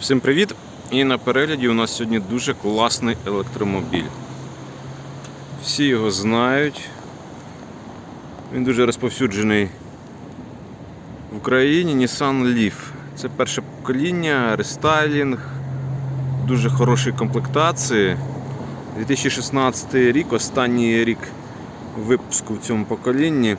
Всім привіт! І на перегляді у нас сьогодні дуже класний електромобіль. Всі його знають. Він дуже розповсюджений в Україні Nissan Leaf. Це перше покоління, рестайлінг, дуже хорошої комплектації. 2016 рік, останній рік випуску в цьому поколінні.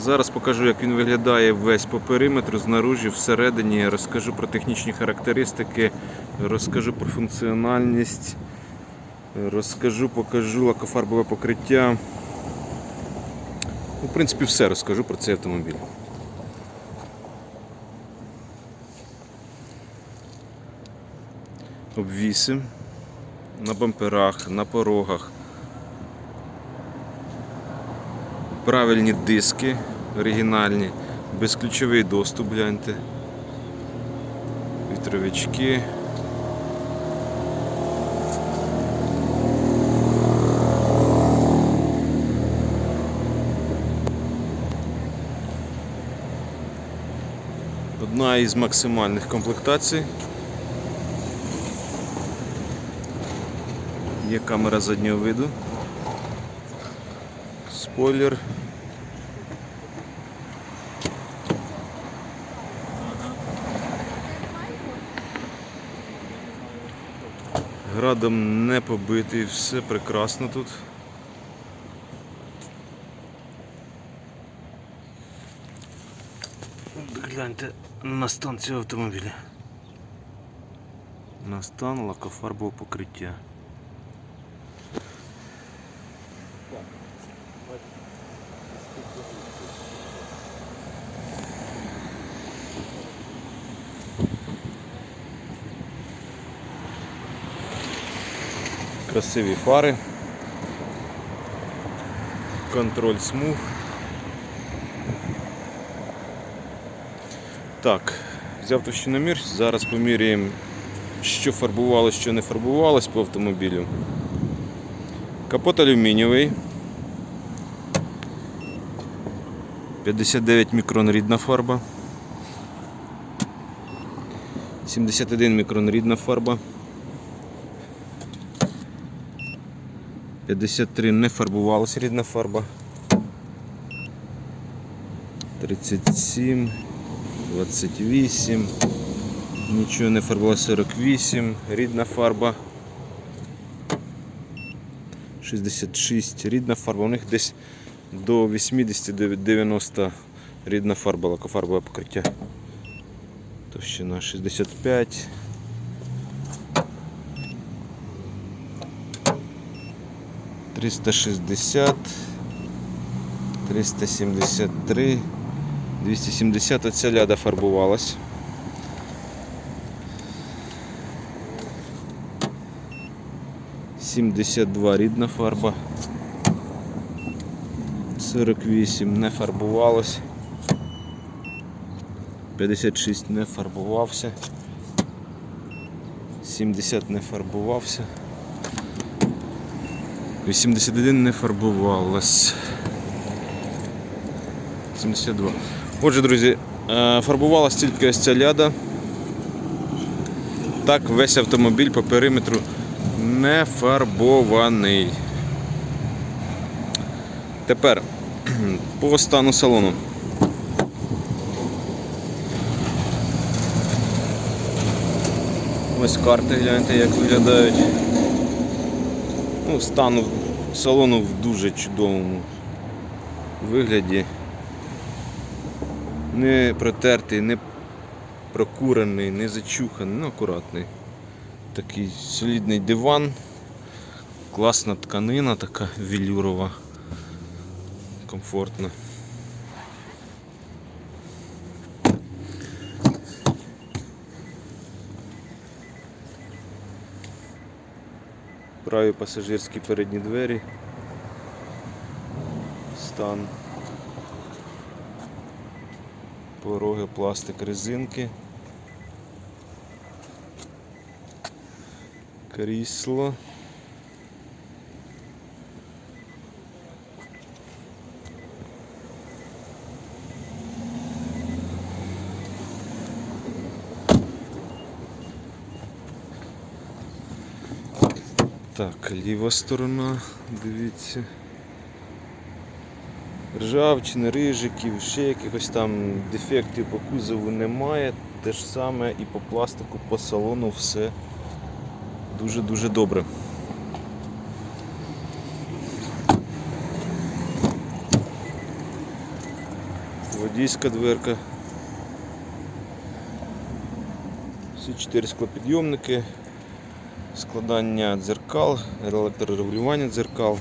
Зараз покажу, як він виглядає весь по периметру, знаружі, всередині. Розкажу про технічні характеристики, розкажу про функціональність, розкажу, покажу лакофарбове покриття. Ну, В принципі, все розкажу про цей автомобіль. Обвіси на бамперах, на порогах. Правильні диски оригінальні, безключовий доступ, гляньте. Вітровички. Одна із максимальних комплектацій. Є камера заднього виду. Спойлер. Градом не побитий, все прекрасно тут. Гляньте на стан цього автомобіля. На стан лакофарбового покриття. Красиві фари. Контроль смуг. Так, взяв товщиномір, зараз поміряємо, що фарбувалось, що не фарбувалось по автомобілю. Капот алюмінієвий. 59 мікрон рідна фарба. 71 мікрон рідна фарба. 53 не фарбувалася рідна фарба. 37, 28, нічого не фарбувалося 48, рідна фарба. 66 рідна фарба. У них десь до 80-90 рідна фарба, лакофарбове покриття. Товщина 65. Триста шістдесят, триста сімдесят три, двісті сімдесят оця ляда фарбувалась. Сімдесят два рідна фарба. 48 не фарбувалось. 56 не фарбувався. 70 не фарбувався. 81 не фарбувалось. 72. Отже, друзі, е, фарбувалась тільки ось ця ляда. Так, весь автомобіль по периметру не фарбований. Тепер по стану салону. Ось карти, гляньте, як виглядають. Ну, стану салону в дуже чудовому вигляді. Не протертий, не прокурений, не зачуханий, ну акуратний. Такий солідний диван, класна тканина така велюрова, комфортна. Праві пасажирські передні двері. Стан. Пороги, пластик, резинки. Крісло. Так, ліва сторона, дивіться. Ржавчини, рижиків, ще якихось там дефектів по кузову немає. Те ж саме і по пластику, по салону все дуже-дуже добре. Водійська дверка. Всі чотири склопідйомники, складання дзеркал, електрорегулювання дзеркал.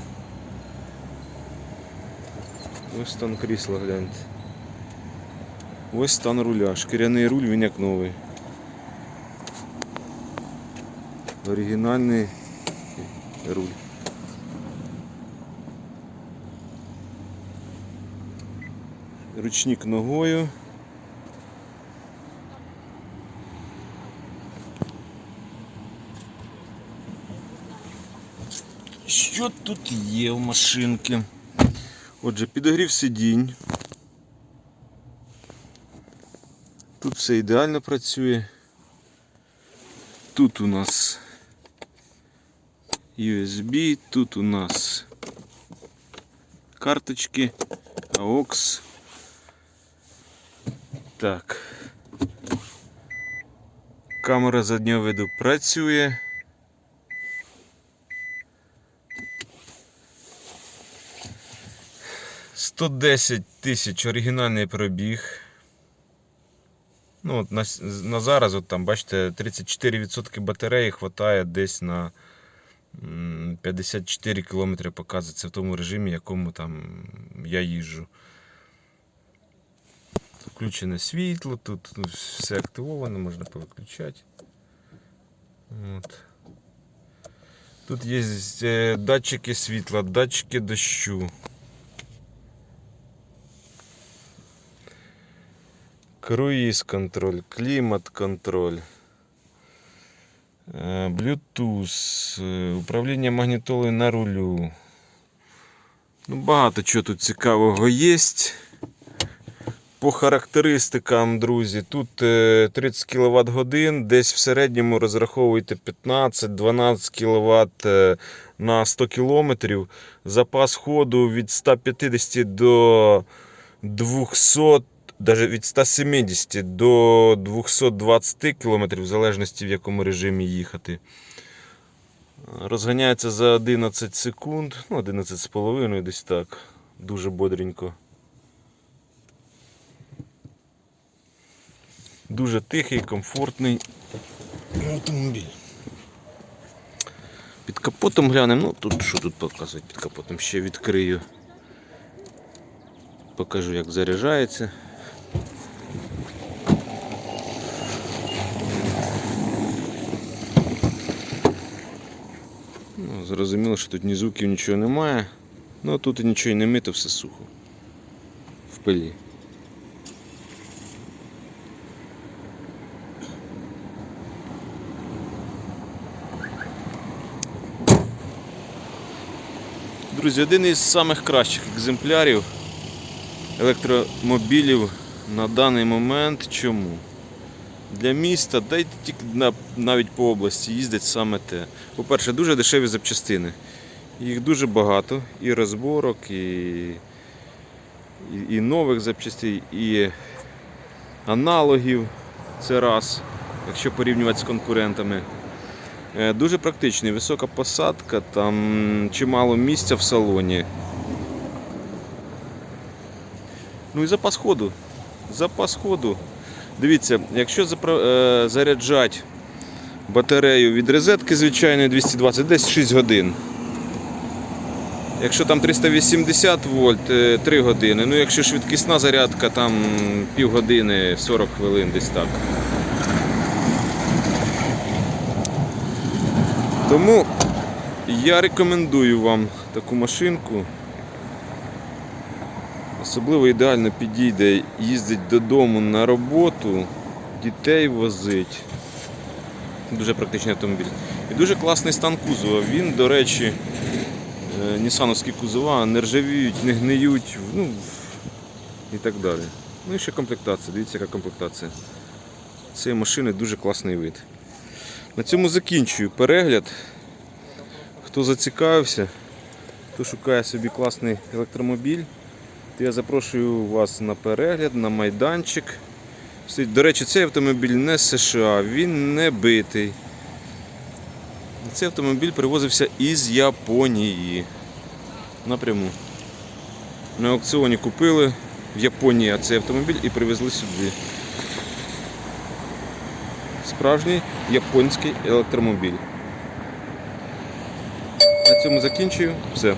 Ось стан крісла гляньте. Ось стан руля. Шкіряний руль, він як новий. Оригінальний руль. Ручник ногою. Що тут є в машинці? Отже, підогрів сидінь. Тут все ідеально працює. Тут у нас USB, тут у нас карточки, AUX. Так. Камера заднього виду працює. Сто десять тисяч оригінальний пробіг. Ну, от на, на зараз, от там, бачите, 34% батареї хватає десь на 54 км показується в тому режимі, якому там я їжджу. Включене світло, тут все активовано, можна повиключати. От. Тут є е, датчики світла, датчики дощу. Круїз контроль, клімат контроль, Bluetooth, е, управління магнітолою на рулю. Ну, багато чого тут цікавого є. По характеристикам, друзі, тут е, 30 кВт годин, десь в середньому розраховуйте 15-12 кВт е, на 100 км. Запас ходу від 150 до 200 даже від 170 до 220 км, в залежності в якому режимі їхати. Розганяється за 11 секунд, ну 11 з половиною десь так. Дуже бодренько. Дуже тихий, комфортний автомобіль. Під капотом глянемо. Ну тут що тут показують під капотом? Ще відкрию. Покажу як заряджається. Ну, зрозуміло, що тут ні звуків нічого немає. Ну тут і нічого і не мито, все сухо. В пилі. Друзі, один із самих кращих екземплярів електромобілів на даний момент. Чому? Для міста, та й навіть по області їздять саме те. По-перше, дуже дешеві запчастини. Їх дуже багато, і розборок, і, і, і нових запчастин, і аналогів. Це раз, якщо порівнювати з конкурентами. Е, Дуже практичний, висока посадка, там чимало місця в салоні. Ну і запас ходу. Запас ходу. Дивіться, якщо е, заряджати батарею від розетки звичайної 220, десь 6 годин. Якщо там 380 вольт, е, 3 години. Ну якщо швидкісна зарядка, там півгодини, 40 хвилин десь так. Тому я рекомендую вам таку машинку. Особливо ідеально підійде їздить додому на роботу, дітей возить. Дуже практичний автомобіль. І дуже класний стан кузова. Він, до речі, е, нісановські кузова не ржавіють, не гниють, ну і так далі. Ну і ще комплектація. Дивіться, яка комплектація. Цієї машини дуже класний вид. На цьому закінчую перегляд. Хто зацікавився, хто шукає собі класний електромобіль, то я запрошую вас на перегляд, на майданчик. До речі, цей автомобіль не з США, він не битий. Цей автомобіль привозився із Японії напряму. На аукціоні купили в Японії цей автомобіль і привезли сюди. Справжній японський електромобіль. На цьому закінчую. Все.